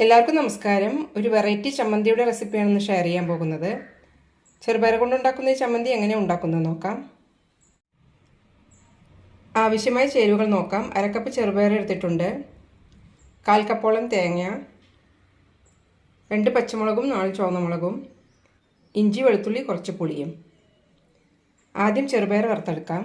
എല്ലാവർക്കും നമസ്കാരം. ഒരു വെറൈറ്റി ചമ്മന്തിയുടെ റെസിപ്പിയാണ് ഇന്ന് ഷെയർ ചെയ്യാൻ പോകുന്നത്. ചെറുപയർ കൊണ്ടുണ്ടാക്കുന്ന ഈ ചമ്മന്തി എങ്ങനെ ഉണ്ടാക്കുന്നത് നോക്കാം. ആവശ്യമായ ചേരുവകൾ നോക്കാം. അരക്കപ്പ് ചെറുപയർ എടുത്തിട്ടുണ്ട്. കാൽ കപ്പോളം തേങ്ങ. രണ്ട് പച്ചമുളകും നാല് ചുവന്ന മുളകും. ഇഞ്ചി വെളുത്തുള്ളി കുറച്ച് പുളിയും. ആദ്യം ചെറുപയർ വറുത്തെടുക്കാം.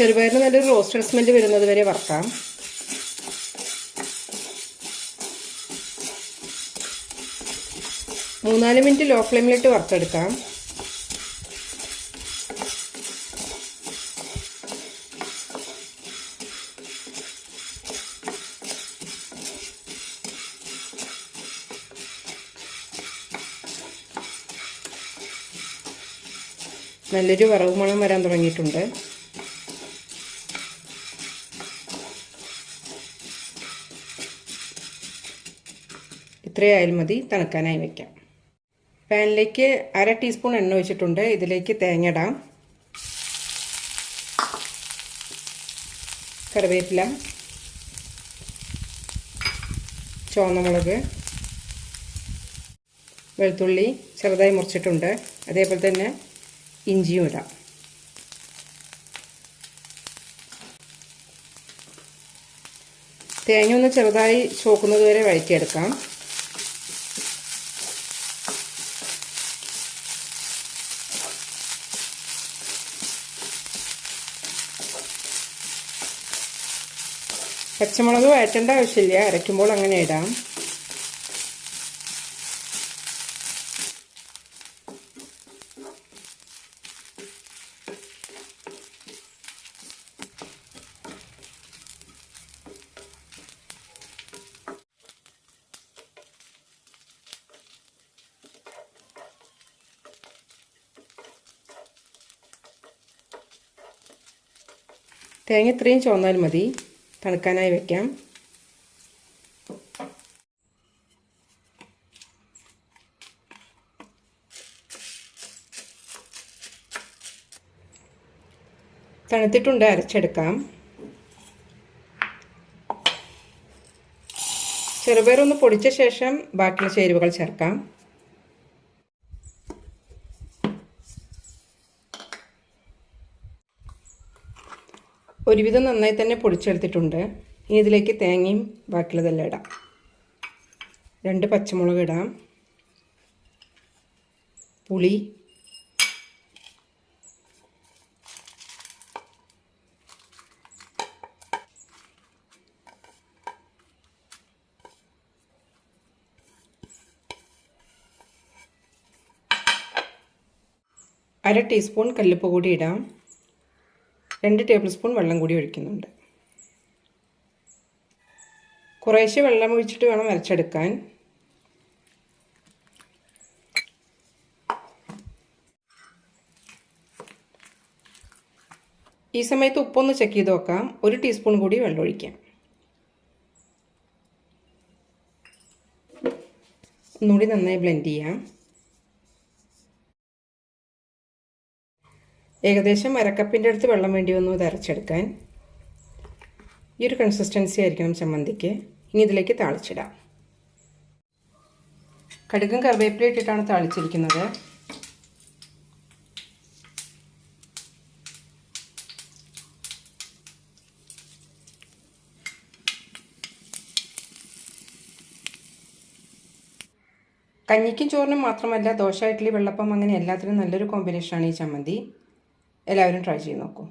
ചെറുപയറിന് നല്ലൊരു റോസ്റ്റഡ് സ്മെല്ല് വരുന്നത് വരെ വറക്കാം. മൂന്നാൽ മിനിറ്റ് ലോ ഫ്ലെയിമിലിട്ട് വറുത്തെടുക്കാം. നല്ലൊരു വറവ് മണം വരാൻ തുടങ്ങിയിട്ടുണ്ട്. ഇത്രയായാലും മതി തണുക്കാനായി വയ്ക്കാം. പാനിലേക്ക് അര ടീസ്പൂൺ എണ്ണ ഒഴിച്ചിട്ടുണ്ട്. ഇതിലേക്ക് തേങ്ങ ഇടാം. കറിവേപ്പില ചുവന്നമുളക് വെളുത്തുള്ളി ചെറുതായി മുറിച്ചിട്ടുണ്ട്. അതേപോലെ തന്നെ ഇഞ്ചിയും ഇടാം. തേങ്ങ ഒന്ന് ചെറുതായി ചോക്കുന്നത് വരെ വഴറ്റിയെടുക്കാം. പച്ചമുളക് വഴറ്റേണ്ട ആവശ്യമില്ല. അരയ്ക്കുമ്പോൾ അങ്ങനെ ഇടാം. തേങ്ങ ഇത്രയും ചുവന്നാൽ മതി. തണുക്കാനായി വെക്കാം. തണുത്തിട്ടുണ്ട് അരച്ചെടുക്കാം. ചെറുപയർ ഒന്ന് പൊടിച്ച ശേഷം ബാക്കിയുള്ള ചേരുവകൾ ചേർക്കാം. ഒരുവിധം നന്നായി തന്നെ പൊടിച്ചെടുത്തിട്ടുണ്ട്. ഇനി ഇതിലേക്ക് തേങ്ങയും ബാക്കിയുള്ളതെല്ലാം ഇടാം. രണ്ട് പച്ചമുളക് ഇടാം. പുളി. അര ടീസ്പൂൺ കല്ലുപ്പ് കൂടി ഇടാം. രണ്ട് ടേബിൾ സ്പൂൺ വെള്ളം കൂടി ഒഴിക്കുന്നുണ്ട്. കുറേശ്ശെ വെള്ളം ഒഴിച്ചിട്ട് വേണം അരച്ചെടുക്കാൻ. ഈ സമയത്ത് ഉപ്പൊന്ന് ചെക്ക് ചെയ്ത് നോക്കാം. ഒരു ടീസ്പൂൺ കൂടി വെള്ളം ഒഴിക്കാം. ഒന്നുകൂടി നന്നായി ബ്ലെൻഡ് ചെയ്യാം. ഏകദേശം അരക്കപ്പിന്റെ അടുത്ത് വെള്ളം വേണ്ടി വന്നു ഇത് അരച്ചെടുക്കാൻ. ഈ ഒരു കൺസിസ്റ്റൻസി ആയിരിക്കണം ചമ്മന്തിക്ക്. ഇനി ഇതിലേക്ക് താളിച്ചിടാം. കടുകും കറിവേപ്പില ഇട്ടിട്ടാണ് താളിച്ചിരിക്കുന്നത്. കഞ്ഞിക്കും ചോറിനും മാത്രമല്ല ദോശ ഇഡ്ഡലി വെള്ളപ്പം അങ്ങനെ എല്ലാത്തിനും നല്ലൊരു കോമ്പിനേഷനാണ് ഈ ചമ്മന്തി. എല്ലാവരും ട്രൈ ചെയ്ത് നോക്കൂ.